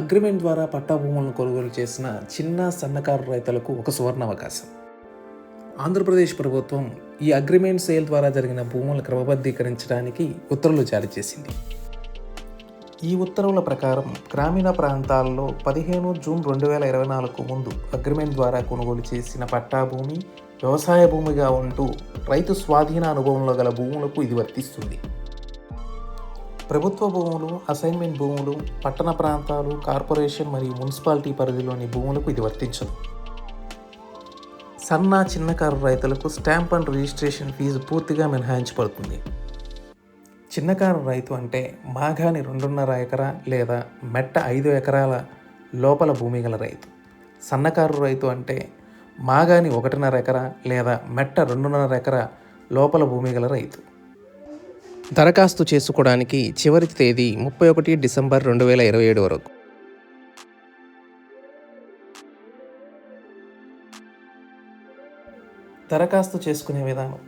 Agreement ద్వారా పట్టా భూములను కొనుగోలు చేసిన చిన్న సన్నకారు రైతులకు ఒక సువర్ణ అవకాశం ఆంధ్రప్రదేశ్ ప్రభుత్వం ఈ అగ్రిమెంట్ సేల్ ద్వారా జరిగిన భూములను క్రమబద్ధీకరించడానికి ఉత్తర్వులు జారీ చేసింది. ఈ ఉత్తర్వుల ప్రకారం గ్రామీణ ప్రాంతాల్లో పదిహేను జూన్ రెండు వేల ఇరవై నాలుగు ముందు అగ్రిమెంట్ ద్వారా కొనుగోలు చేసిన పట్టా భూమి వ్యవసాయ భూమిగా ఉంటూ రైతు స్వాధీన అనుభవంలో గల భూములకు ఇది వర్తిస్తుంది. ప్రభుత్వ భూములు అసైన్మెంట్ భూములు పట్టణ ప్రాంతాలు కార్పొరేషన్ మరియు మున్సిపాలిటీ పరిధిలోని భూములకు ఇది వర్తించదు. సన్న చిన్నకారు రైతులకు స్టాంప్ అండ్ రిజిస్ట్రేషన్ ఫీజు పూర్తిగా మినహాయించబడుతుంది. చిన్నకారు రైతు అంటే మాగాని రెండున్నర ఎకరా లేదా మెట్ట ఐదు ఎకరాల లోపల భూమి గల రైతు. సన్నకారు రైతు అంటే మాగాని ఒకటిన్నర ఎకరా లేదా మెట్ట రెండున్నర ఎకరా లోపల భూమి గల రైతు. దరఖాస్తు చేసుకోవడానికి చివరి తేదీ ముప్పై ఒకటి డిసెంబర్ రెండు వేల ఇరవై ఏడు వరకు. దరఖాస్తు చేసుకునే విధానం.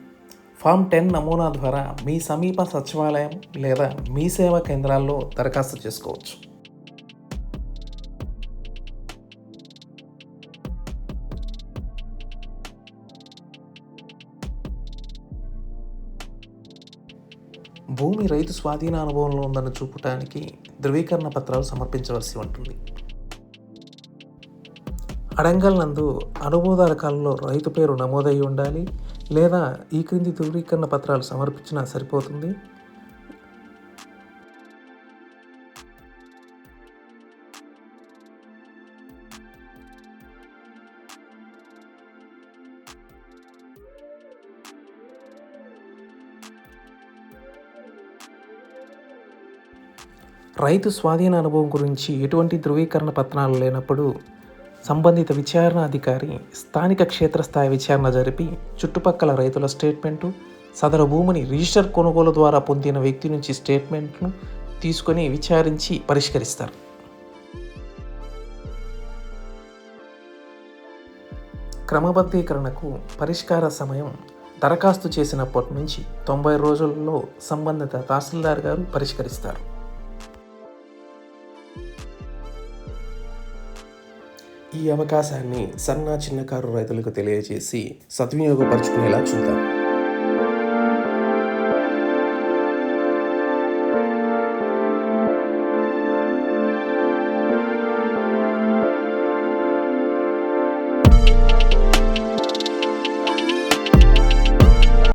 ఫామ్ టెన్ నమూనా ద్వారా మీ సమీప సచివాలయం లేదా మీ సేవా కేంద్రాల్లో దరఖాస్తు చేసుకోవచ్చు. భూమి రైతు స్వాధీన అనుభవంలో ఉందని చూపటానికి ధృవీకరణ పత్రాలు సమర్పించవలసి ఉంటుంది. అడంగల్ నందు అనుమోదరకాలలో రైతు పేరు నమోదై ఉండాలి లేదా ఈ క్రింది ధృవీకరణ పత్రాలు సమర్పించినా సరిపోతుంది. రైతు స్వాధీన అనుభవం గురించి ఎటువంటి ధృవీకరణ పత్రాలు లేనప్పుడు సంబంధిత విచారణ అధికారి స్థానిక క్షేత్రస్థాయి విచారణ జరిపి చుట్టుపక్కల రైతుల స్టేట్మెంటు సదరు భూమిని రిజిస్టర్ కొనుగోలు ద్వారా పొందిన వ్యక్తి నుంచి స్టేట్మెంట్ను తీసుకొని విచారించి పరిష్కరిస్తారు. క్రమబద్ధీకరణకు పరిష్కార సమయం దరఖాస్తు చేసినప్పటి నుంచి తొంభై రోజుల్లో సంబంధిత తహసీల్దార్ గారు పరిష్కరిస్తారు. ఈ అవకాశాన్ని సన్న చిన్నకారు రైతులకు తెలియజేసి సద్వినియోగపరుచుకునేలా చూద్దాం.